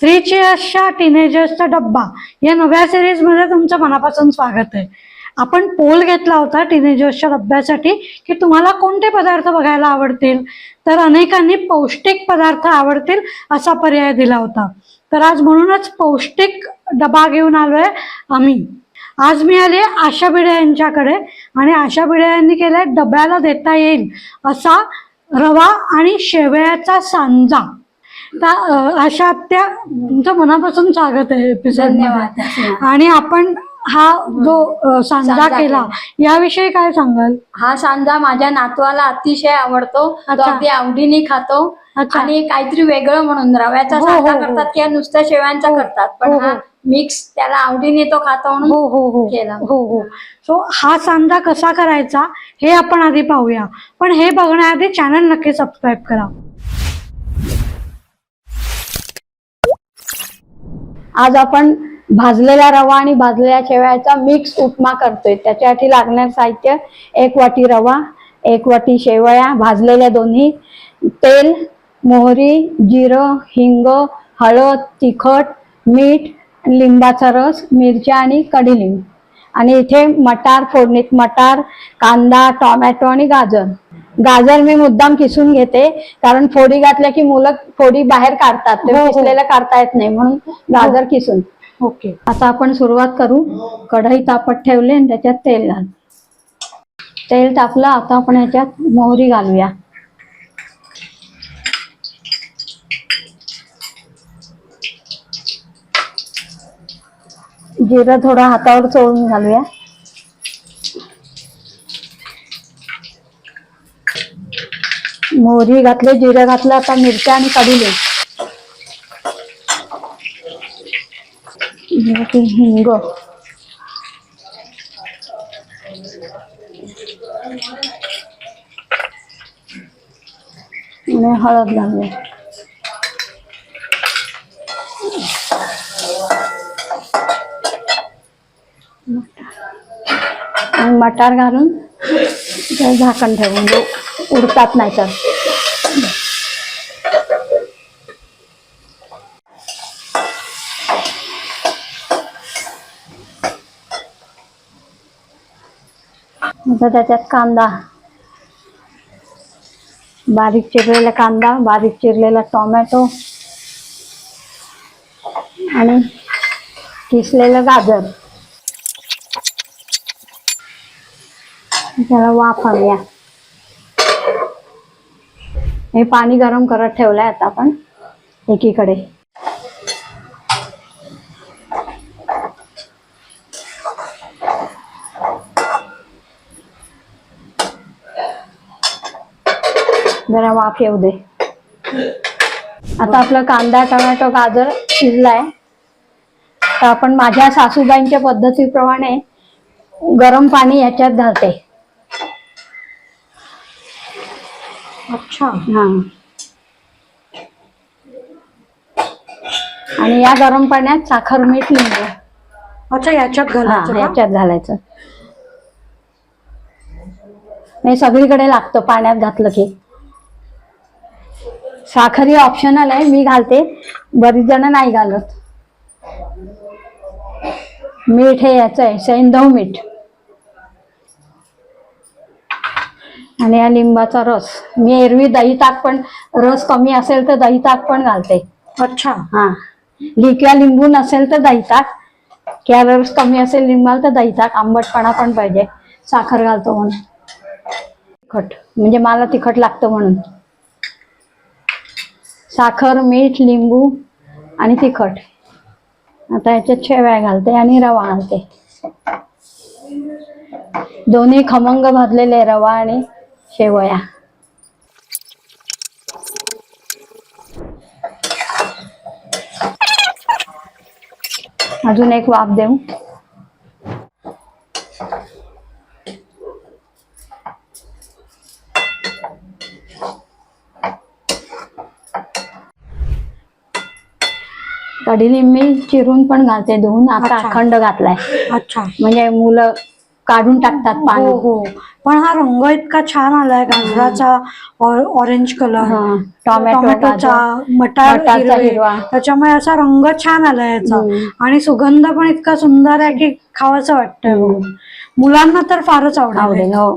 Three चेअर्सच्या टीनेजर्सचा डब्बा. या नव्या सिरीजमध्ये तुमचं मनापासून स्वागत आहे. आपण पोल घेतला होता टीनेजर्सच्या डब्यासाठी की तुम्हाला कोणते पदार्थ बघायला आवडतील? तर अनेकांनी पौष्टिक पदार्थ आवडतील असा पर्याय दिला होता. तर आज म्हणूनच पौष्टिक डबा घेऊन आलोय आम्ही. आज मी आले आशा भिडे यांच्याकडे आणि आशा भिडे यांनी केलाय डब्याला देता येईल असा रवा आणि शेवयाचा सांजा. त्या अ, आशा त्या तुमचं मनापासून स्वागत आहे एपिसोड धन्यवाद. आणि आपण हा जो सांजा केला याविषयी काय सांगाल हा सांजा माझ्या नातवाला अतिशय आवडतो तो. अगदी आवडीने खातो. आणि काहीतरी वेगळं म्हणून रव्याचा हो, सांजा हो, हो. करतात किंवा नुसत्या शेव्यांचा करतात पण हो. मिक्स त्याला आवडीने तो खातो म्हणून हो हो हो केला. हो हो सो हा सांजा कसा करायचा हे आपण आधी पाहूया पण हे बघण्याआधी चॅनल नक्की सबस्क्राईब करा आज आपण भाजलेला रवा आणि भाजलेल्या शेवयाचा मिक्स उपमा करतोय. त्याच्यासाठी लागणार साहित्य एक वाटी रवा एक वाटी शेवया भाजलेल्या दोन्ही. तेल मोहरी जिरं हिंग हळद तिखट मीठ लिंबाचा रस मिरच्या आणि कढीलिंब. आणि इथे मटार फोडणीत मटार कांदा टोमॅटो आणि गाजर. गाजर मी मुद्दाम किसून घेते कारण फोडी घातल्या की मुलं फोडी बाहेर काढतात ते हो, हो. किसलेलं काढता येत नाही म्हणून गाजर किसून ओके. आता आपण सुरुवात करू. कढई तापत ठेवले आणि त्याच्यात तेल घाल. तेल तापलं आता आपण याच्यात मोहरी घालूया. जिरं थोडं हातावर चोळून घालूया. मोहरी घातले जिरं घातलं आता मिरच्या आणि काढले हिंग. आणि हळद घालूया आणि मटार घालून झाकण ठेवून. उडतात नाही तर आता त्याच्यात कांदा. बारीक चिरलेला कांदा बारीक चिरलेला टोमॅटो आणि किसलेलं गाजर. त्याला वाफ आणूया. हे पाणी गरम करत ठेवलंय आता आपण एकीकडे. जरा वाफ येऊ दे. आता आपला कांदा टोमॅटो गाजर शिजलाय. तर आपण माझ्या सासूबाईंच्या पद्धतीप्रमाणे गरम पाणी याच्यात घालते. अच्छा. हा. आणि या गरम पाण्यात साखर मीठ लिंबू अच्छा याच्यात घालायचं? याच्यात घालायचं. हे सगळीकडे लागतं पाण्यात घातलं की. साखर ही ऑप्शनल आहे मी घालते. बरीच जण नाही घालत. मीठ हे याचं आहे सैंधव मीठ. आणि या लिंबाचा रस. मी एरवी दही ताक पण रस कमी असेल तर दही ताक पण घालते. अच्छा. हा. लि- किंवा लिंबू नसेल तर दही ताक. किंवा रस कमी असेल लिंबाल तर दही ताक. आंबटपणा पण पाहिजे. साखर घालतो म्हणून. तिखट. म्हणजे मला तिखट लागतं म्हणून. साखर मीठ लिंबू आणि तिखट. आता याच्यात शेवया घालते आणि रवा घालते. दोन्ही खमंग भाजलेले रवा आणि शेवया. अजून एक वाफ देऊ. कडीलिंब मी चिरून पण घालते धुवून आता अच्छा. अखंड घातलाय. अच्छा. म्हणजे मुलं काढून टाकतात हो पाणी हो. पण हा रंग इतका छान आलाय गाजराचा ऑरेंज कलर हा, टोमॅटो, टोमॅटोचा गाजर, मटार मटारचा हिरवे. हिरवा. त्याच्यामुळे असा रंग छान आलाय याचा. हम्म. आणि सुगंध पण इतका सुंदर आहे की खावाचं वाटतंय बघून. मुलांना तर फारच आवडेल आवडेल हो.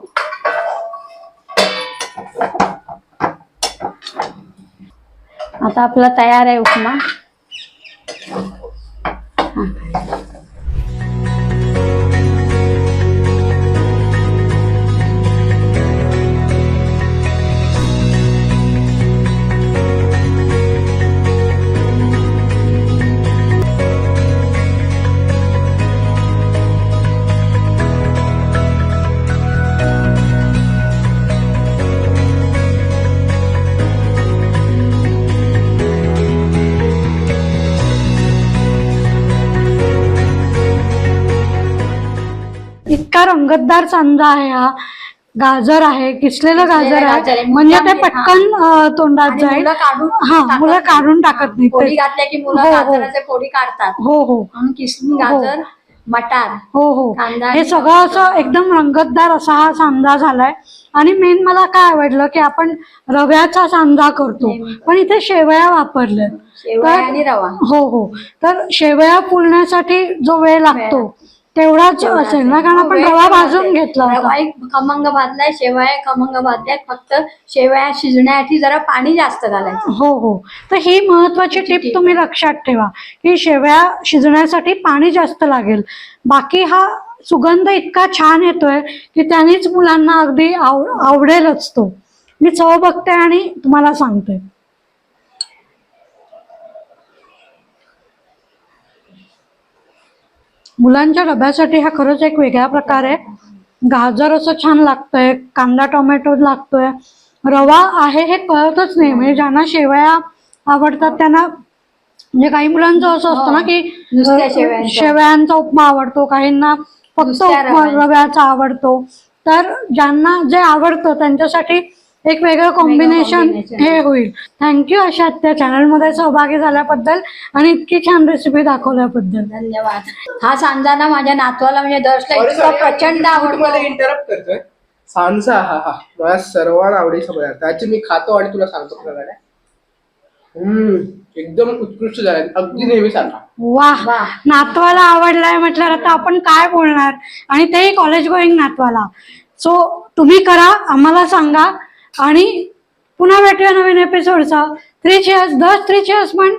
आता आपला तयार आहे उपमा. इतका रंगतदार सांजा आहे हा. गाजर आहे किसलेलं गाजर आहे. म्हणजे ते पटकन तोंडात जाईल. हा टाकत मुलं नाही. काढून टाकत नाही फोडी घातल्या की मुलं हो, हो. गाजराचे फोडी काढतात. हो हो. हो. गाजर मटार हो हो. हे सगळं असं एकदम रंगतदार असा हा सांजा झालाय. आणि मेन मला काय आवडलं की आपण रव्याचा सांजा करतो. पण इथे शेवया वापरल्या. तर- रवा. हो हो. तर शेवया फुलण्यासाठी जो वेळ लागतो तेवढाच असेल ना कारण आपण रवा भाजून घेतला रवा होता. एक खमंग भाजलाय शेवया खमंग भाजल्यात. फक्त शेवया शिजण्यासाठी जरा पाणी जास्त घालायचं. हो हो. तर ही महत्वाची टिप तुम्ही लक्षात ठेवा की शेवया शिजण्यासाठी पाणी जास्त लागेल. बाकी हा सुगंध इतका छान येतोय की त्यानेच मुलांना अगदी आव आवडेलच तो. मी चव बघते आणि तुम्हाला सांगते. मुलांच्या डब्यासाठी हा खरंच एक वेगळा प्रकार आहे गाजर असं छान लागतंय कांदा टोमॅटो लागतोय रवा आहे हे कळतच नाही म्हणजे ज्यांना शेवया आवडतात त्यांना म्हणजे काही मुलांचं असं असतं ना की नुसत्या अ, शेवयांचा. उपमा आवडतो काहींना फक्त उपमा. रव्याचा आवडतो तर ज्यांना जे आवडतं त्यांच्यासाठी एक वेगळं कॉम्बिनेशन. हे होईल. थँक्यू अशा त्या चॅनलमध्ये सहभागी झाल्याबद्दल आणि इतकी छान रेसिपी दाखवल्याबद्दल. धन्यवाद. हा सांजा ना माझ्या नातवाला म्हणजे दर्शला इतका प्रचंड इंटरप्ट करतोय. सांजा हा हा. माझ्या सर्वांना आवडीचा पदार्थ त्याची मी खातो आणि तुला सांगतो प्रकारे. हम्म एकदम उत्कृष्ट झाले. अगदी नेहमी सारखा वाह वाह. नातवाला आवडलाय म्हटल्यावर आता आपण काय बोलणार? आणि तेही कॉलेज गोईंग नातवाला. सो तुम्ही करा आम्हाला सांगा. आणि पुन्हा भेटूया नवीन एपिसोडचा थ्री चेअर्स दस थ्री चेअर्स पण